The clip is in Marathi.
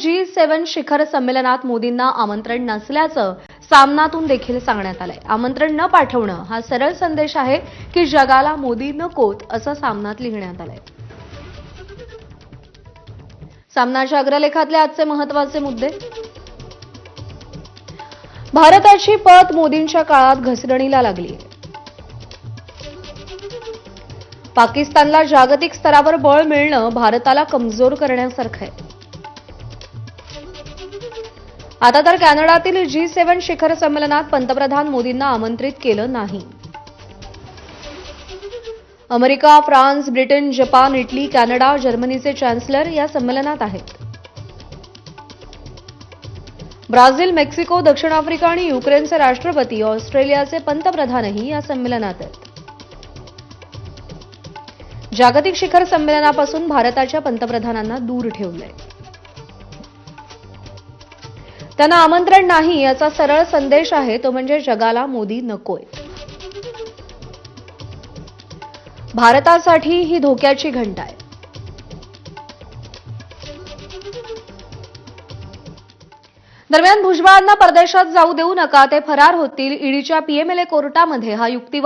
जी सेव्हन शिखर संमेलनात मोदींना आमंत्रण नसल्याचं सामनातून देखील सांगण्यात आलंय. आमंत्रण न पाठवणं हा सरळ संदेश आहे की जगाला मोदी नकोत असं सामनात लिहिण्यात आलंय. सामनाच्या अग्रलेखातले आजचे महत्त्वाचे मुद्दे. भारताची पत मोदींच्या काळात घसरणीला लागली पाकिस्तानला जागतिक स्तरावर बळ मिळणं भारताला कमजोर करण्यासारखं आहे. आता तर कॅनडातील जी सेव्हन शिखर संमेलनात पंतप्रधान मोदींना आमंत्रित केलं नाही. America France Britain Japan Italy Canada जर्मनीचे चॅन्सलर या संमेलनात आहेत. ब्राझील मेक्सिको दक्षिण आफ्रिका आणि युक्रेनचे राष्ट्रपती ऑस्ट्रेलियाचे पंतप्रधानही या संमेलनात आहेत. जागतिक शिखर संमेलनापासून भारताच्या पंतप्रधानांना दूर ठेवलंय. त्यांना आमंत्रण नाही याचा सरळ संदेश आहे तो म्हणजे जगाला मोदी नकोय. भारतासाठी ही धोक्याची घंटा आहे. दरम्यान भुजबळांना परदेशात जाऊ देऊ नका ते फरार होतील. ईडीच्या पीएमएलए कोर्टामध्ये हा युक्तिवाद